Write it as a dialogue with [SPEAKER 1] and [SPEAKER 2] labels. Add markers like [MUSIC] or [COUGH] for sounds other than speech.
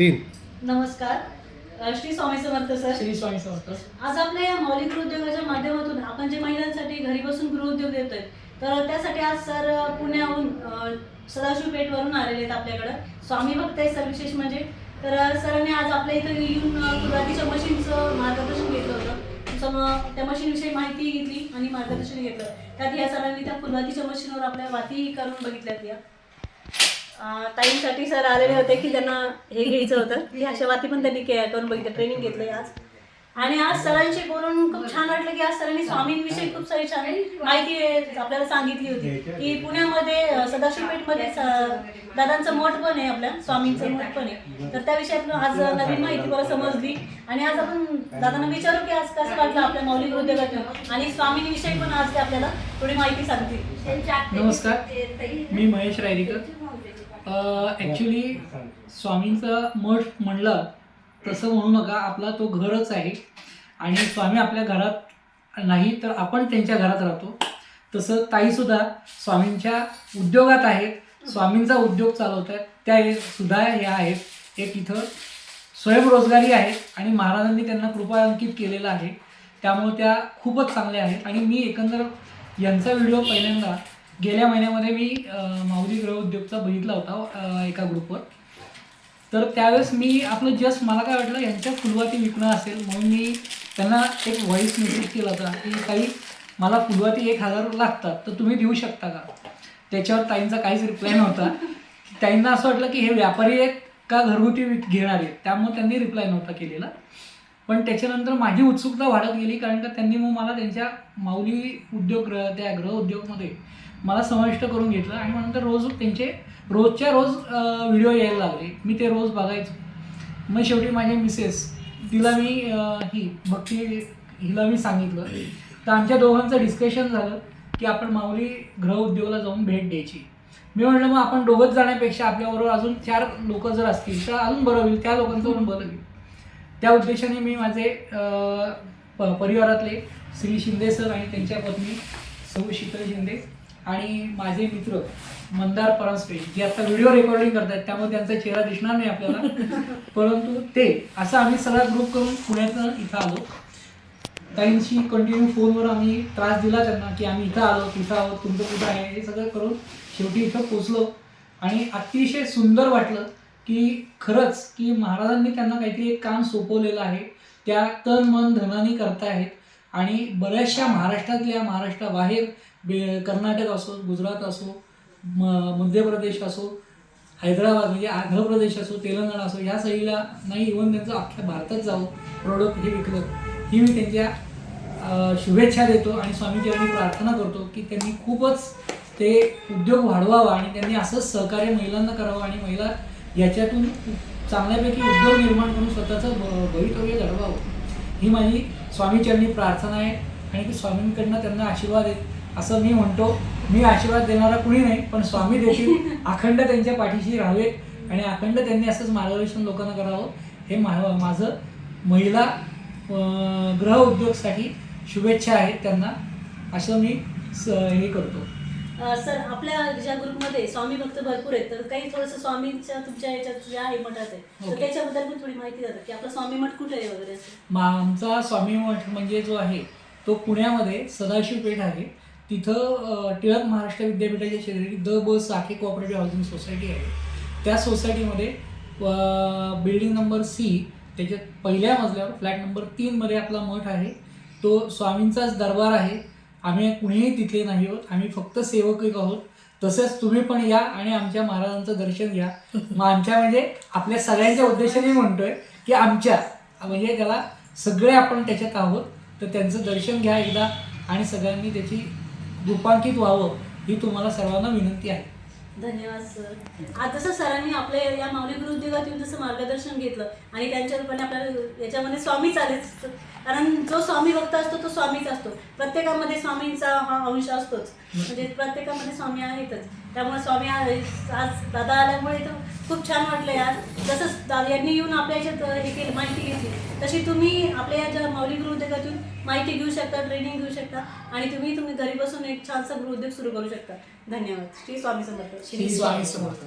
[SPEAKER 1] तीन.
[SPEAKER 2] नमस्कार. श्री स्वामी समर्थ सर.
[SPEAKER 3] श्री स्वामी समर्थ.
[SPEAKER 2] आज आपल्या या मौलिक गृहोद्योगाच्या माध्यमातून आपण जे महिलांसाठी घरी बसून गृहोद्योग देतोय तर त्यासाठी आज सर पुण्याहून सदाशिव पेठवरून आलेले आहेत आपल्याकडं. स्वामी भक्त आहे सर विशेष म्हणजे. तर सरांनी आज आपल्या इथं येऊन सुरुवातीच्या मशीनचं मार्गदर्शन घेतलं होतं. त्या मशीनविषयी माहिती घेतली आणि मार्गदर्शन घेतलं. त्यात या सरांनी त्या फुलवातीच्या मशीनवर आपल्या वाती करून बघितल्यात या. ताईंसाठी सर आलेले होते की त्यांना हे घ्यायचं होतं. की अशा वाती पण त्यांनी करून बघितलं ट्रेनिंग घेतलं आज. आणि आज सरांशी बोलून खूप छान वाटलं की आज सरांनी स्वामींविषयी खूप सारी छान माहिती आपल्याला सांगितली होती. की पुण्यामध्ये सदाशिवपेठमध्ये दादांचं मठ पण आहे आपल्या स्वामींचं मठ पण आहे. तर त्या विषयातून आज नवीन माहिती मला समजली. आणि आज आपण दादांना विचारू की आज कसं वाटलं आपल्या मौलिक उद्योगातून? आणि स्वामींविषयी पण आज ते आपल्याला थोडी माहिती सांगतील.
[SPEAKER 3] नमस्कार. मी महेश रायरीकर. ॲक्च्युली स्वामींचं मठ म्हणलं तसं म्हणू नका आपला तो घरच आहे. आणि स्वामी आपल्या घरात नाही तर आपण त्यांच्या घरात राहतो. तसं ताईसुद्धा स्वामींच्या उद्योगात आहेत स्वामींचा उद्योग चालवत आहेत त्या सुद्धा ह्या आहेत. एक इथं स्वयंरोजगारी आहेत आणि महाराजांनी त्यांना कृपा अंकित केलेला आहे. त्यामुळे त्या खूपच चांगल्या आहेत. आणि मी एकंदर यांचा व्हिडिओ पहिल्यांदा गेल्या महिन्यामध्ये मी माऊली गृह उद्योगचा बघितला होता एका ग्रुपवर. तर त्यावेळेस मी आपलं जस्ट मला काय वाटलं यांच्या फुलवाती विकणं असेल म्हणून मी त्यांना एक व्हॉईस मेसेज केला होता की काही मला फुलवाती एक हजार लागतात तर तुम्ही देऊ शकता का? त्याच्यावर ताईंचा काहीच रिप्लाय नव्हता. ताईंना असं वाटलं की हे व्यापारी आहेत का घरगुती विक घेणार आहेत? त्यामुळे त्यांनी रिप्लाय नव्हता केलेला. पण त्याच्यानंतर माझी उत्सुकता वाढत गेली कारण का त्यांनी मग मला त्यांच्या माऊली उद्योग त्या गृह उद्योगमध्ये मला समाविष्ट करून घेतलं आणि मग नंतर रोज त्यांचे रोजच्या रोज व्हिडिओ यायला लागले. मी ते रोज बघायचो. मग शेवटी माझ्या मिसेस तिला मी ही भक्ती हिला मी सांगितलं. तर आमच्या दोघांचं डिस्कशन झालं की आपण माऊली गृह उद्योगाला जाऊन भेट द्यायची. मी म्हटलं मग आपण दोघंच जाण्यापेक्षा आपल्याबरोबर अजून चार लोक जर असतील तर अजून बरं होईल. त्या लोकांचं पण बरं होईल. त्या उद्देशाने मी माझे प- परिवारातले श्री शिंदे सर आणि त्यांच्या पत्नी सौ शीतल शिंदे आणि माझे मित्र मंदार परांजपे जे आता व्हिडिओ रेकॉर्डिंग करतात त्यामुळे त्यांचा चेहरा दिसणार नाही आपल्याला. [LAUGHS] परंतु ते असं आम्ही सगळा ग्रुप करून पुण्यातनं इथं आलो. ताईंशी कंटिन्यू फोनवर आम्ही त्रास दिला त्यांना की आम्ही इथं आलो तिथं आहोत तुमचं कुठं आहे हे सगळं करून शेवटी इथं पोचलो आणि अतिशय सुंदर वाटलं. की खरंच की महाराजांनी त्यांना काहीतरी एक काम सोपवलेलं आहे. त्या तन मन धनाने करतायत आणि बऱ्याचशा महाराष्ट्रातल्या महाराष्ट्राबाहेर बे कर्नाटक असो गुजरात असो म मध्य प्रदेश असो हैदराबाद म्हणजे आंध्र प्रदेश असो तेलंगणा असो ह्या सहीला नाही इव्हन त्यांचं अख्ख्या भारतात जाऊ प्रोडक्ट हे विकलं ही मी त्यांच्या शुभेच्छा देतो आणि स्वामीचरणी प्रार्थना करतो की त्यांनी खूपच ते उद्योग वाढवावा आणि त्यांनी असंच सहकार्य महिलांना करावं आणि महिला याच्यातून चांगल्यापैकी उद्योग निर्माण करून स्वतःचं भवितव्य घडवावं. ही माझी स्वामीचरणी प्रार्थना आहे आणि की स्वामींकडनं त्यांना आशीर्वाद आहेत. असं मी म्हणतो. मी आशीर्वाद देणारा कुणी नाही पण स्वामी देखील [LAUGHS] अखंड त्यांच्या पाठीशी राहावेत आणि अखंड त्यांनी असंच मार्गदर्शन लोकांना करावं. हे मा माझं महिला गृह उद्योगसाठी शुभेच्छा आहेत त्यांना. असं मी स हे करतो.
[SPEAKER 2] सर आपल्या ज्या ग्रुपमध्ये स्वामी भक्त भरपूर आहेत तर काही थोडंसं स्वामींच्या तुमच्या याच्यात ज्या आहे मठात आहे तर. त्याच्याबद्दल पण थोडी माहिती द्या की आपला स्वामी मठ कुठे आहे वगैरे? असं
[SPEAKER 3] मा आमचा स्वामी मठ म्हणजे जो आहे तो पुण्यामध्ये सदाशिव पेठ आहे. तिथं अ, टिळक महाराष्ट्र विद्यापीठाच्या शेजारी द ब साखे कोऑपरेटिव्ह हाऊसिंग सोसायटी आहे. त्या सोसायटीमध्ये बिल्डिंग नंबर सी त्याच्यात पहिल्या मजल्यावर फ्लॅट नंबर तीनमध्ये आपला मठ आहे. तो स्वामींचाच दरबार आहे. आम्ही कुणीही तिथले नाही आहोत. आम्ही फक्त सेवकही आहोत. तसंच तुम्ही पण या आणि आमच्या महाराजांचं दर्शन घ्या. मग आमच्या म्हणजे आपल्या सगळ्यांच्या उद्देशाने म्हणतोय की आमच्या म्हणजे त्याला सगळे आपण त्याच्यात आहोत. तर त्यांचं दर्शन घ्या एकदा आणि सगळ्यांनी त्याची रूपांकित व्हावं ही तुम्हाला सर्वांना विनंती आहे.
[SPEAKER 2] धन्यवाद सर आज जसं सरांनी आपल्या या माऊली गृह उद्योगात येऊन जसं मार्गदर्शन घेतलं आणि त्यांच्या रूपाने आपल्याला याच्यामध्ये स्वामीच आलेच कारण जो स्वामी भक्त असतो तो स्वामीच असतो. प्रत्येकामध्ये स्वामींचा हा अंश असतोच. म्हणजे प्रत्येकामध्ये स्वामी आहेतच. त्यामुळे स्वामी आज दादा आल्यामुळे तर खूप छान वाटलं यार. जसं यांनी येऊन आपल्या याच्यात हे केलं माहिती घेतली तशी तुम्ही आपल्या या ज्या माहिती घेऊ शकता ट्रेनिंग घेऊ शकता आणि तुम्ही तुम्ही घरी बसून एक छानसा गृह उद्योग सुरू करू शकता. धन्यवाद. श्री स्वामी समर्थ.
[SPEAKER 3] श्री स्वामी समर्थ.